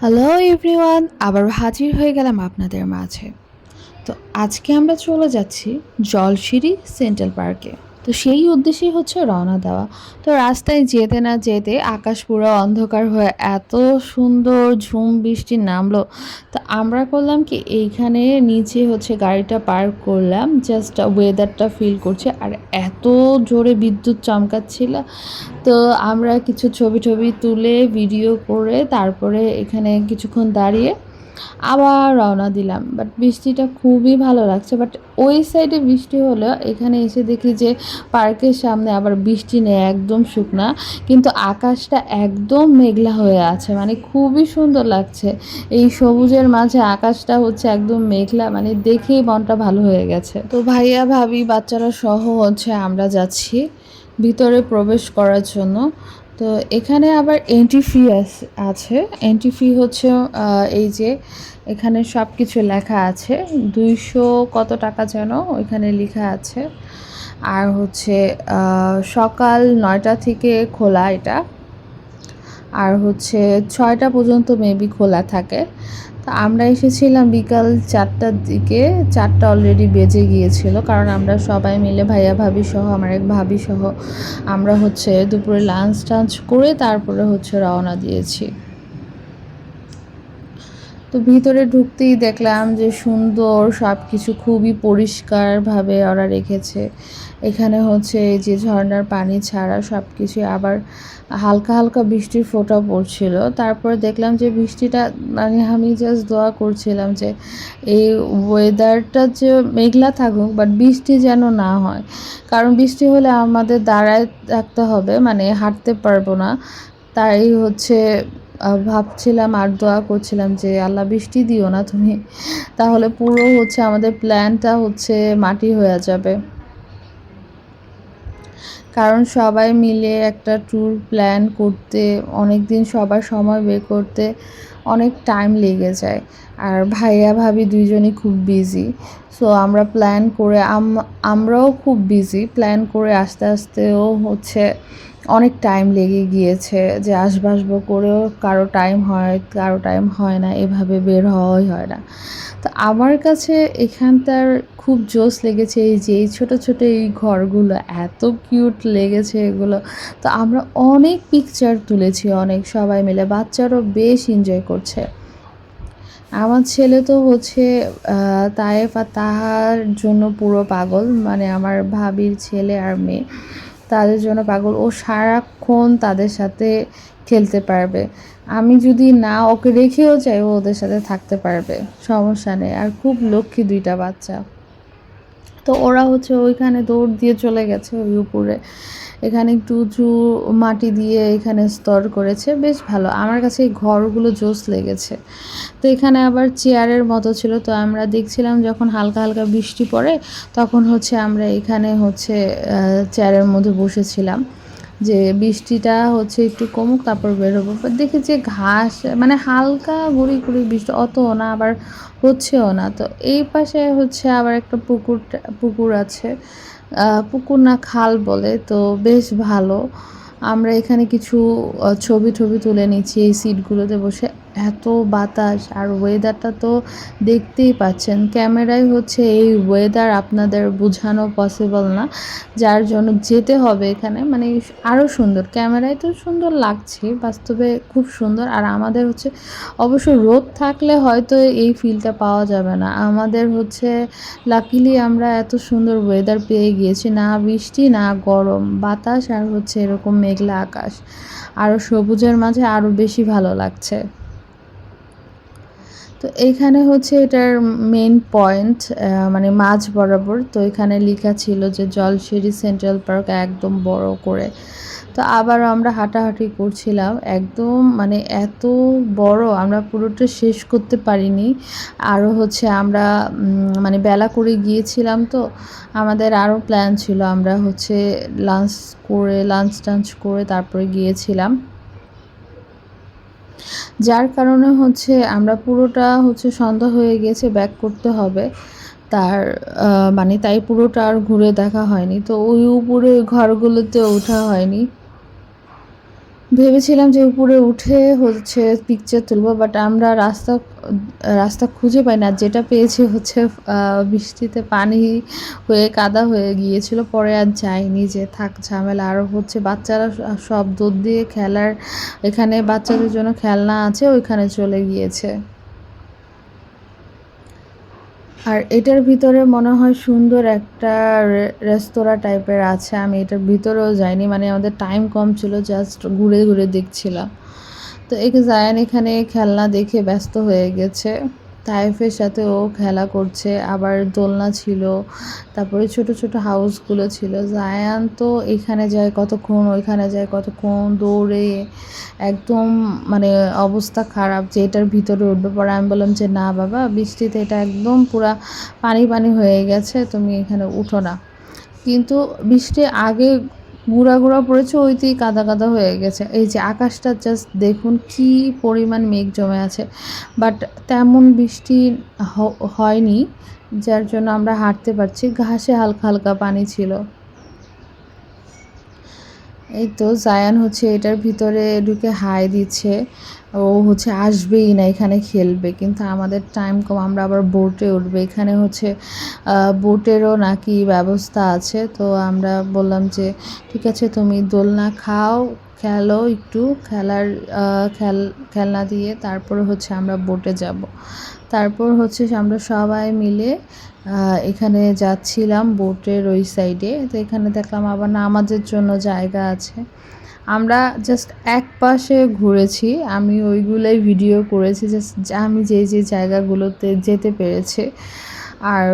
Hello everyone আবার হাজির হয়ে গেলাম আপনাদের মাঝে। তো আজকে আমরা চলে যাচ্ছি জলশিরি সেন্ট্রাল পার্কে। তো সেই উদ্দেশ্যেই হচ্ছে রওনা দেওয়া। তো রাস্তায় যেতে না যেতে আকাশ পুরো অন্ধকার হয়ে এত সুন্দর ঝুম বৃষ্টি নামলো। তো আমরা করলাম কি, এইখানে নিচে হচ্ছে গাড়িটা পার্ক করলাম জাস্ট ওয়েদারটা ফিল করছে, আর এত জোরে বিদ্যুৎ চমকাচ্ছিল। তো আমরা কিছু ছবি টবি তুলে ভিডিও করে, তারপরে এখানে কিছুক্ষণ দাঁড়িয়ে আবার রওনা দিলাম। বাট বৃষ্টিটা খুবই ভালো লাগছে। বাট ওই সাইডে বৃষ্টি হলো এখানে এসে দেখি যে পার্কের সামনে আবার বৃষ্টি নেই, একদম শুকনা। কিন্তু আকাশটা একদম মেঘলা হয়ে আছে। মানে খুবই সুন্দর লাগছে। এই সবুজের মাঝে আকাশটা হচ্ছে একদম মেঘলা। মানে দেখেই মনটা ভালো হয়ে গেছে। তো ভাইয়া, ভাবি, বাচ্চারা সহ হচ্ছে আমরা যাচ্ছি ভিতরে প্রবেশ করার জন্য। তো এখানে আবার এন্ট্রি ফি আছে। এন্ট্রি ফি হচ্ছে এই যে এখানে সব কিছু লেখা আছে। দুইশো কত টাকা যেন ওইখানে লেখা আছে। আর হচ্ছে সকাল নয়টা থেকে খোলা এটা। আর হচ্ছে ছয়টা পর্যন্ত মেবি খোলা থাকে। তো আমরা এসেছিলাম বিকাল চারটার দিকে, চারটা অলরেডি বেজে গিয়েছিল, কারণ আমরা সবাই মিলে ভাইয়া ভাবি সহ, আমার এক ভাবি সহ আমরা হচ্ছে দুপুরে লাঞ্চ টাঞ্চ করে তারপরে হচ্ছে রওনা দিয়েছি। তো ভিতরে ঢুকতেই দেখলাম যে সুন্দর সব কিছু খুবই পরিষ্কারভাবে ওরা রেখেছে। এখানে হচ্ছে এই যে ঝর্ণার পানি ছাড়া সব কিছু আবার হালকা হালকা বৃষ্টির ফোঁটা পড়ছিল। তারপরে দেখলাম যে বৃষ্টিটা মানে আমি জাস্ট দোয়া করছিলাম যে এই ওয়েদারটা যে মেঘলা থাকুক বাট বৃষ্টি যেন না হয়। কারণ বৃষ্টি হলে আমাদের দাঁড়ায় থাকতে হবে মানে হাঁটতে পারব না। তাই হচ্ছে ভাবছিলাম আর দোয়া করছিলাম যে, আল্লাহ, বৃষ্টি দিও না তুমি। তাহলে পুরো হচ্ছে আমাদের প্ল্যানটা হচ্ছে মাটি হয়ে যাবে। কারণ সবাই মিলে একটা ট্যুর প্ল্যান করতে অনেক দিন সবার সময় বের করতে অনেক টাইম লেগে যায়। আর ভাইয়া, ভাবি দুইজনই খুব বিজি। সো, আমরা প্ল্যান করে, আম- আমরাও খুব বিজি। প্ল্যান করে আস্তে, আস্তেও হচ্ছে অনেক টাইম লেগে গিয়েছে যে আসব করেও কারও টাইম হয়, কারও টাইম হয় না, এভাবে বের হওয়াই হয় না। তো আমার কাছে এখানটার খুব জোশ লেগেছে এই যে এই ছোটো ছোটো এই ঘরগুলো, এত কিউট লেগেছে এগুলো। তো আমরা অনেক পিকচার তুলেছি অনেক, সবাই মিলে। বাচ্চারও বেশ এনজয় করছে। আমার ছেলে তো হচ্ছে তায়েফ আর তাহার জন্য পুরো পাগল। মানে আমার ভাবির ছেলে আর মেয়ে। তাদের জন্য পাগল ও সারাক্ষণ তাদের সাথে খেলতে পারবে। আমি যদি না ওকে রেখেও চাই ও ওদের সাথে থাকতে পারবে। সমস্যা নেই। আর খুব লক্ষ্মী দুইটা বাচ্চা। তো ওরা হচ্ছে ওইখানে দৌড় দিয়ে চলে গেছে ওই উপরে। এখানে একটু উঁচু মাটি দিয়ে এখানে স্তর করেছে, বেশ ভালো। আমার কাছে এই ঘরগুলো জোস লেগেছে। তো এখানে আবার চেয়ারের মতো ছিল, তো আমরা দেখছিলাম যখন হালকা হালকা বৃষ্টি পড়ে, তখন হচ্ছে আমরা এখানে হচ্ছে চেয়ারের মধ্যে বসেছিলাম। যে বৃষ্টিটা হচ্ছে একটু কমুক, তারপর বেরোবো দেখি যে ঘাস মানে হালকা গুড়ি গুড়ি বৃষ্টি অত না, আবার হচ্ছেও না। তো এই পাশে হচ্ছে আবার একটা পুকুর পুকুর আছে পুকুর না খাল বলে, তো বেশ ভালো। আমরা এখানে কিছু ছবি টবি তুলে নিচ্ছি এই সিটগুলোতে বসে। এত বাতাস আর ওয়েদারটা তো দেখতেই পাচ্ছেন। ক্যামেরায় হচ্ছে এই ওয়েদার আপনাদের বোঝানো পসিবল না। যার জন্য যেতে হবে এখানে। মানে আরও সুন্দর। ক্যামেরায় তো সুন্দর লাগছে, বাস্তবে খুব সুন্দর। আর আমাদের হচ্ছে অবশ্য রোদ থাকলে হয়তো এই ফিলটা পাওয়া যাবে না। আমাদের হচ্ছে লাকিলি আমরা এত সুন্দর ওয়েদার পেয়ে গিয়েছি। না বৃষ্টি, না গরম। বাতাস আর হচ্ছে এরকম মেঘলা আকাশ। আরও সবুজের মাঝে আরও বেশি ভালো লাগছে। তো এইখানে হচ্ছে এটার মেন পয়েন্ট মানে মাঝ বরাবর। তো এখানে লেখা ছিল যে জলশিরি সেন্ট্রাল পার্ক একদম বড় করে। তো আবার আমরা হাঁটাহাঁটি করছিলাম, একদম মানে এত বড় আমরা পুরোটা শেষ করতে পারিনি। আরও হচ্ছে আমরা মানে বেলা করে গিয়েছিলাম তো, আমাদের আরও প্ল্যান ছিল আমরা হচ্ছে লাঞ্চ করে লাঞ্চ টাঞ্চ করে তারপরে গিয়েছিলাম। যার কারণে হচ্ছে আমরা পুরোটা হচ্ছে সন্ধ্যা হয়ে গেছে ব্যাক করতে হবে। তার মানে তাই পুরোটা আর ঘুরে দেখা হয়নি। তো ওই উপরে ঘরগুলোতে ওঠা হয়নি। ভেবেছিলাম যে উপরে উঠে হচ্ছে পিকচার তুলবো বাট আমরা রাস্তা রাস্তা খুঁজে পাই না। যেটা পেয়েছি হচ্ছে বৃষ্টিতে পানি হয়ে কাদা হয়ে গিয়েছিল, পরে আর যাইনি যে থাক ঝামেলা। আরও হচ্ছে বাচ্চারা সব দুধ দিয়ে খেলার, এখানে বাচ্চাদের জন্য খেলনা আছে, ওইখানে চলে গিয়েছে। আর এটার ভিতরে মনে হয় সুন্দর একটা রেস্তোরাঁ টাইপের আছে। আমি এটার ভিতরেও যাইনি মানে আমাদের টাইম কম ছিল জাস্ট ঘুরে ঘুরে দেখছিলাম। তো এখানে জায়ান এখানে খেলনা দেখে ব্যস্ত হয়ে গেছে। তাইফের সাথে ও খেলা করছে, আবার দোলনা ছিল, তারপরে ছোট ছোট হাউসগুলো ছিল। জায়ান তো এখানে যায় কতক্ষণ, ওইখানে যায় কতক্ষণ, দৌড়ে একদম মানে অবস্থা খারাপ যে এটার ভিতরে উঠবে। পরে আমি বললাম যে, না বাবা, বৃষ্টিতে এটা একদম পুরা পানি পানি হয়ে গেছে, তুমি এখানে উঠো না। কিন্তু বৃষ্টি আগে গুঁড়া গুঁড়া পড়েছে, ওইতেই কাদা কাদা হয়ে গেছে। এই যে আকাশটা জাস্ট দেখুন কি পরিমাণ মেঘ জমে আছে। বাট তেমন বৃষ্টি হয়নি, যার জন্য আমরা হাঁটতে পারছি। ঘাসে হালকা হালকা পানি ছিল। এই তো জায়ান হচ্ছে এটার ভিতরে ঢুকে হাই দিচ্ছে। ও হচ্ছে আসবেই না, এখানে খেলবে। কিন্তু আমাদের টাইম কম, আমরা আবার বোটে উঠবে। এখানে হচ্ছে বোটেরও নাকি ব্যবস্থা আছে। তো আমরা বললাম যে, ঠিক আছে, তুমি দোলনা খাও খেলো একটু, খেলার খেল, খেলনা দিয়ে তারপরে হচ্ছে আমরা বোটে যাব। তারপর হচ্ছে আমরা সবাই মিলে এখানে যাচ্ছিলাম বোটের ওই সাইডে তো এখানে দেখলাম আবার নামাজের জন্য জায়গা আছে। আমরা জাস্ট এক পাশে ঘুরেছি। আমি ওইগুলোই ভিডিও করেছি। জাস্ট আমি যে যে জায়গাগুলোতে যেতে পেরেছি। আর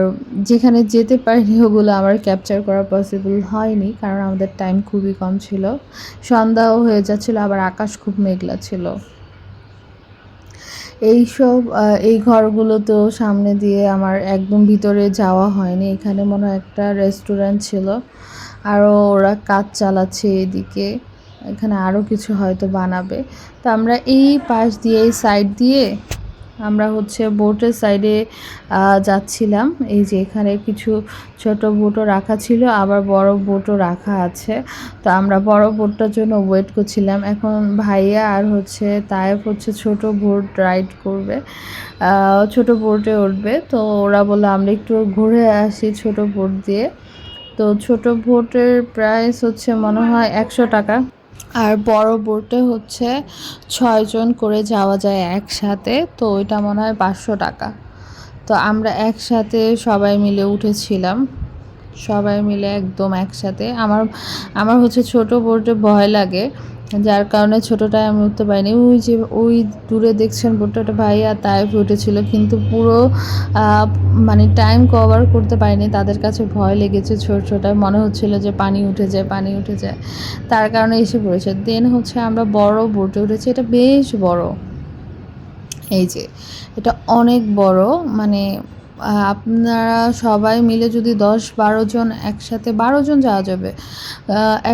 যেখানে যেতে পারিনি, ওগুলো আমার ক্যাপচার করা পসিবল হয়নি, কারণ আমাদের টাইম খুবই কম ছিল। সন্ধ্যাও হয়ে যাচ্ছিল, আবার আকাশ খুব মেঘলা ছিল। এইসব এই তো সামনে দিয়ে আমার একদম ভিতরে যাওয়া হয়নি। এখানে মনে হয় একটা রেস্টুরেন্ট ছিল। আরও ওরা কাজ চালাচ্ছে এদিকে। এখানে আরও কিছু হয়তো বানাবে। তো আমরা এই পাশ দিয়ে, এই সাইড দিয়ে আমরা হচ্ছে বোটের সাইডে যাচ্ছিলাম। এই যে এখানে কিছু ছোট বোটও রাখা ছিল, আবার বড় বোটও রাখা আছে। তো আমরা বড় বোটটার জন্য ওয়েট করছিলাম। এখন ভাইয়া আর হচ্ছে তায়েব হচ্ছে ছোট বোট রাইড করবে। ছোট বোটে উঠবে। তো ওরা বলল, আমরা একটু ঘুরে আসি ছোট বোট দিয়ে। তো ছোট বোটের প্রাইস হচ্ছে মনে হয় একশো টাকা। আর বড় বোটে হচ্ছে ছয়জন করে যাওয়া যায় একসাথে, তো ওইটা মনে হয় পাঁচশো টাকা। তো আমরা একসাথে সবাই মিলে উঠেছিলাম। সবাই মিলে একদম একসাথে। আমার আমার হচ্ছে ছোট বোটে ভয় লাগে। যার কারণে ছোটোটায় আমি উঠতে পারিনি। ওই যে, ওই দূরে দেখছেন বোটটা, ওটা ভাই আর তাইফ উঠেছিল কিন্তু পুরো মানে টাইম কভার করতে পারিনি। তাদের কাছে ভয় লেগেছে ছোট ছোটায় মনে হচ্ছিল যে পানি উঠে যায়, পানি উঠে যায়। তার কারণে এসে পড়েছে। দেন হচ্ছে আমরা বড় বোটে উঠেছি। এটা বেশ বড়। এই যে, এটা অনেক বড়। মানে আপনারা সবাই মিলে যদি দশ বারো জন একসাথে, বারো জন যাওয়া যাবে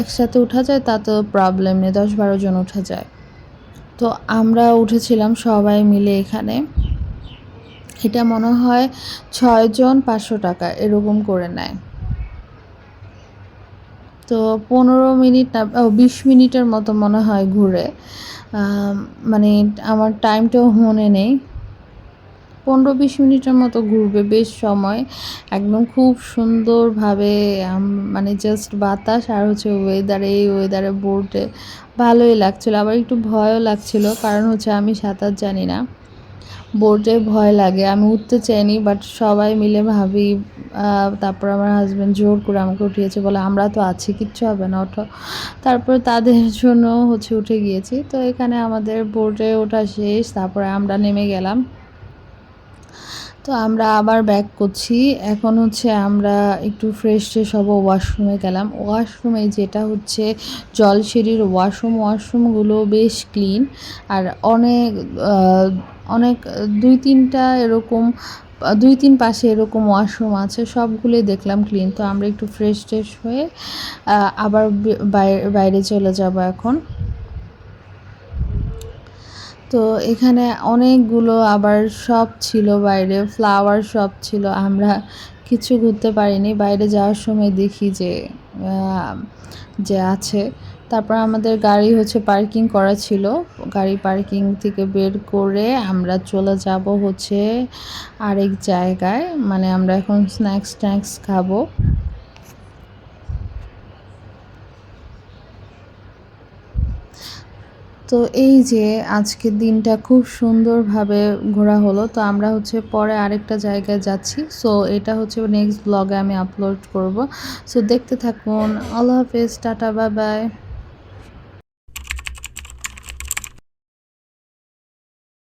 একসাথে উঠা যায়, তা তো প্রবলেম নেই, দশ বারো জন উঠা যায়। তো আমরা উঠেছিলাম সবাই মিলে এখানে। এটা মনে হয় ছয়জন পাঁচশো টাকা, এরকম করে নেয়। তো পনেরো মিনিট না বিশ মিনিটের মতো মনে হয় ঘুরে। মানে আমার টাইমটাও মনে নেই। পনেরো বিশ মিনিটের মতো ঘুরবে, বেশ সময়। একদম খুব সুন্দরভাবে মানে জাস্ট বাতাস আর হচ্ছে ওয়েদারে এই ওয়েদারে বোর্ডে ভালোই লাগছিল, আবার একটু ভয়ও লাগছিল, কারণ হচ্ছে আমি সাঁতার জানি না। বোর্ডে ভয় লাগে, আমি উঠতে চাইনি বাট সবাই মিলে ভাবি তারপর আমার হাজব্যান্ড জোর করে আমাকে উঠিয়েছে, বলে আমরা তো আছি, কিচ্ছু হবে না, ওঠো। তারপর তাদের জন্য হচ্ছে উঠে গিয়েছি, তো এখানে আমাদের বোর্ডে ওঠা শেষ, তারপরে আমরা নেমে গেলাম। তো আমরা আবার ব্যাক করছি। এখন হচ্ছে আমরা একটু ফ্রেশ ট্রেশ হব ওয়াশরুমে গেলাম। ওয়াশরুমে যেটা হচ্ছে জলসিঁড়ির ওয়াশরুম ওয়াশরুমগুলো বেশ ক্লিন আর অনেক অনেক, দুই তিনটা এরকম, দুই তিন পাশে এরকম ওয়াশরুম আছে, সবগুলোই দেখলাম ক্লিন তো আমরা একটু ফ্রেশ ট্রেশ হয়ে আবার বাইরে চলে যাব এখন। তো এখানে অনেকগুলো আবার শপ ছিল বাইরে ফ্লাওয়ার শপ ছিল। আমরা কিছু ঘুরতে পারিনি, বাইরে যাওয়ার সময় দেখি যে যে আছে। তারপর আমাদের গাড়ি হচ্ছে পার্কিং করা ছিল। গাড়ি পার্কিং থেকে বের করে আমরা চলে যাব হচ্ছে আরেক জায়গায়। মানে আমরা এখন স্ন্যাক্স ট্যাক্স খাব। তো এই যে আজকের দিনটা খুব সুন্দরভাবে ঘোরা হলো, তো আমরা হচ্ছে পরে আরেকটা জায়গায় যাচ্ছি। সো এটা হচ্ছে নেক্সট ব্লগে আমি আপলোড করব। সো দেখতে থাকুন। আল্লাহ হাফেজ, টাটা বাই